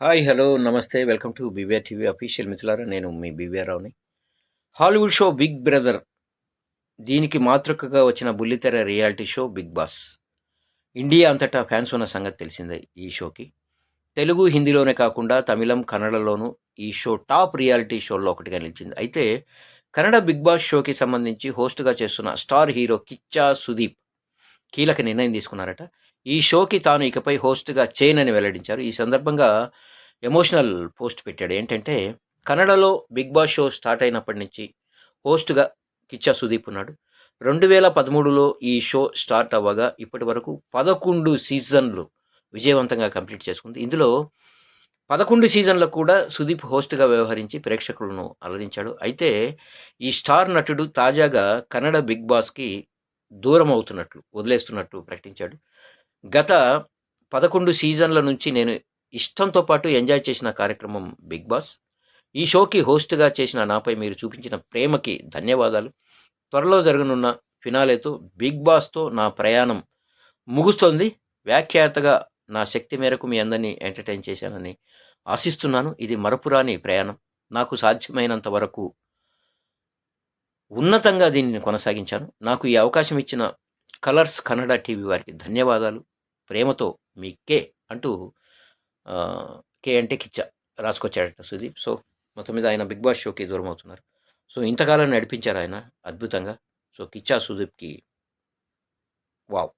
Hi hello నమస్తే. Welcome to BVR TV official మిత్రులారా నేను మీ బీవీఆర్ రావుని. హాలీవుడ్ షో బిగ్ బ్రదర్ దీనికి మాతృకగా వచ్చిన బుల్లితెర reality show Bigg Boss. India అంతటా ఫ్యాన్స్ ఉన్న సంగతి తెలిసిందే ఈ షోకి. తెలుగు హిందీలోనే కాకుండా తమిళం కన్నడలోనూ ఈ షో టాప్ రియాలిటీ షోల్లో ఒకటిగా నిలిచింది. అయితే కన్నడ బిగ్ బాస్ షోకి సంబంధించి హోస్ట్గా చేస్తున్న స్టార్ హీరో కిచ్చా సుదీప్ కీలక నిర్ణయం తీసుకున్నారట. ఈ షోకి తాను ఇకపై హోస్ట్గా చేయనని వెల్లడించారు. ఈ సందర్భంగా ఎమోషనల్ పోస్ట్ పెట్టాడు. ఏంటంటే కన్నడలో బిగ్ బాస్ షో స్టార్ట్ అయినప్పటి నుంచి హోస్ట్గా కిచ్చా సుదీప్ ఉన్నాడు. రెండు వేల పదమూడులో ఈ షో స్టార్ట్ అవ్వగా ఇప్పటి వరకు పదకొండు సీజన్లు విజయవంతంగా కంప్లీట్ చేసుకుంది. ఇందులో పదకొండు సీజన్లకు కూడా సుదీప్ హోస్ట్గా వ్యవహరించి ప్రేక్షకులను అలరించాడు. అయితే ఈ స్టార్ నటుడు తాజాగా కన్నడ బిగ్ బాస్కి దూరం అవుతున్నట్లు వదిలేస్తున్నట్టు ప్రకటించాడు. గత పదకొండు సీజన్ల నుంచి నేను ఇష్టంతో పాటు ఎంజాయ్ చేసిన కార్యక్రమం బిగ్ బాస్. ఈ షోకి హోస్ట్గా చేసిన నాపై మీరు చూపించిన ప్రేమకి ధన్యవాదాలు. త్వరలో జరగనున్న ఫినాలేతో బిగ్ బాస్తో నా ప్రయాణం ముగుస్తోంది. వ్యాఖ్యాతగా నా శక్తి మేరకు మీ అందరినీ ఎంటర్టైన్ చేశానని ఆశిస్తున్నాను. ఇది మరపురాని ప్రయాణం. నాకు సాధ్యమైనంత వరకు ఉన్నతంగా దీనిని కొనసాగించాను. నాకు ఈ అవకాశం ఇచ్చిన కలర్స్ కన్నడ టీవీ వారికి ధన్యవాదాలు. ప్రేమతో మీ కే అంటూ కే అంటే కిచ్చ రాసుకొచ్చాడట సుదీప్. సో మొత్తం మీద ఆయన బిగ్ బాస్ షోకి దూరం అవుతున్నారు సో ఇంతకాలం నడిపించారు ఆయన అద్భుతంగా. సో కిచ్చా సుదీప్కి వావ్.